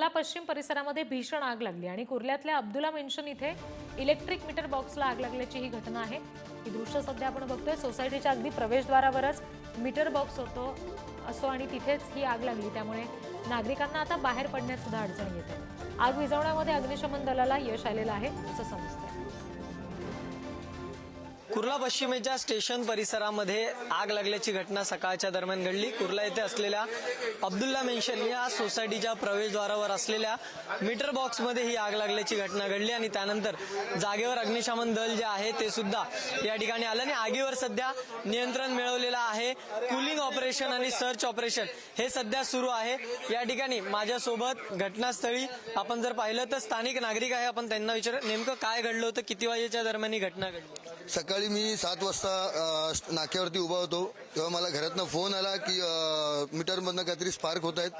कुर्ला पश्चिम परिसरामध्ये भीषण आग लागली आणि कुर्ल्यातल्या अब्दुला मेन्शन इथे इलेक्ट्रिक मीटर बॉक्सला आग लागल्याची ही घटना आहे. ही दृश्य सध्या आपण बघतोय. सोसायटीच्या अगदी प्रवेशद्वारावरच मीटर बॉक्स होतो असो आणि तिथेच ही आग लागली. त्यामुळे नागरिकांना आता बाहेर पडण्यात सुद्धा अडचण येते. आग विझवण्यामध्ये अग्निशमन दलाला यश आलेलं आहे असं समजतं कुर्ला पश्चिमेच्या स्टेशन परिसरामध्ये आग लागल्याची घटना सकाळच्या दरम्यान घडली. कुर्ला येथे असलेल्या अब्दुल्ला मेन्शन या सोसायटीच्या प्रवेशद्वारावर असलेल्या मीटर बॉक्समध्ये ही आग लागल्याची घटना घडली आणि त्यानंतर जागेवर अग्निशमन दल जे आहे ते सुद्धा या ठिकाणी आलं आणि आगीवर सध्या नियंत्रण मिळवलेलं आहे. कुलिंग ऑपरेशन आणि सर्च ऑपरेशन हे सध्या सुरू आहे. या ठिकाणी माझ्यासोबत घटनास्थळी आपण जर पाहिलं तर स्थानिक नागरिक आहे. आपण त्यांना विचार नेमकं काय घडलं होतं? किती वाजेच्या दरम्यान ही घटना घडली? सकाळी मी सात वाजता नाक्यावरती उभा होतो. तेव्हा मला घरातनं फोन आला की मीटरमधनं काहीतरी स्पार्क होत आहेत.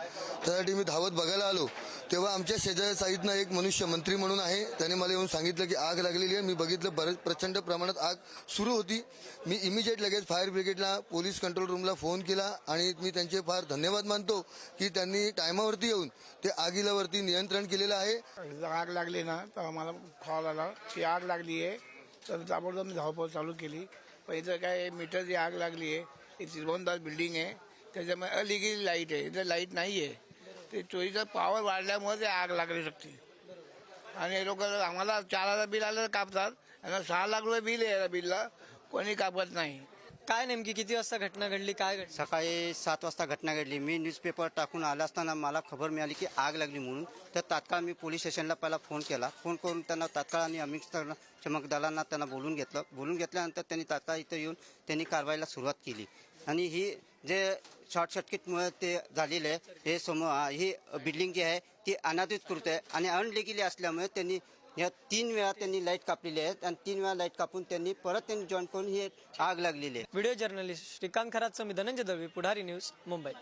त्यासाठी मी धावत बघायला आलो. तेव्हा आमच्या शेजाऱ्या साईडनं एक मनुष्य मंत्री म्हणून आहे. त्याने मला येऊन सांगितलं की आग लागलेली आहे. मी बघितलं बरेच प्रचंड प्रमाणात आग सुरू होती. मी इमिजिएट लगेच फायर ब्रिगेडला पोलीस कंट्रोल रूमला फोन केला आणि मी त्यांचे फार धन्यवाद मानतो की त्यांनी टायमावरती येऊन ते आगीलावरती नियंत्रण केलेलं आहे. आग लागली ना तर मला कॉल आला की आग लागली आहे तर ताबडतोब मी धावपळ चालू केली. पण इथं काय मीटरची आग लागली आहे ही त्रिभुवनदास बिल्डिंग आहे. त्याच्यामुळे अलिगेली लाइट आहे. इथं लाइट नाही आहे ते चोरीचा पॉवर वाढल्यामुळे ते आग लागली शकते आणि हे लोक आम्हाला चार हजार बिल आलं तर कापतात. आणि सहा लाख रुपये बिल आहे या बिलला. कोणी कापत नाही. काय नेमकी किती वाजता घटना घडली काय घडली? सकाळी सात वाजता घटना घडली. मी न्यूजपेपर टाकून आला असताना मला खबर मिळाली की आग लागली म्हणून. तर तात्काळ मी पोलीस स्टेशनला पहिला फोन केला. फोन करून त्यांना तात्काळ आणि अमित चमक दलांना त्यांना बोलून घेतलं. बोलून घेतल्यानंतर त्यांनी तात्काळ इथं येऊन त्यांनी कारवाईला सुरुवात केली. आणि ही जे शॉर्ट सर्किटमुळे ते झालेलं आहे हे समोर ही बिल्डिंग जी आहे ती अनाधिकृत आहे. आणि अनलिगली असल्यामुळे त्यांनी या तीन वेळा त्यांनी लाइट कापलेली आहेत आणि तीन वेळा लाइट कापून त्यांनी परत त्यांनी जॉईन करून ही आग लागलेली आहे. व्हिडिओ जर्नलिस्ट श्रीकांत खरात मी धनंजय दळवी पुढारी न्यूज मुंबई.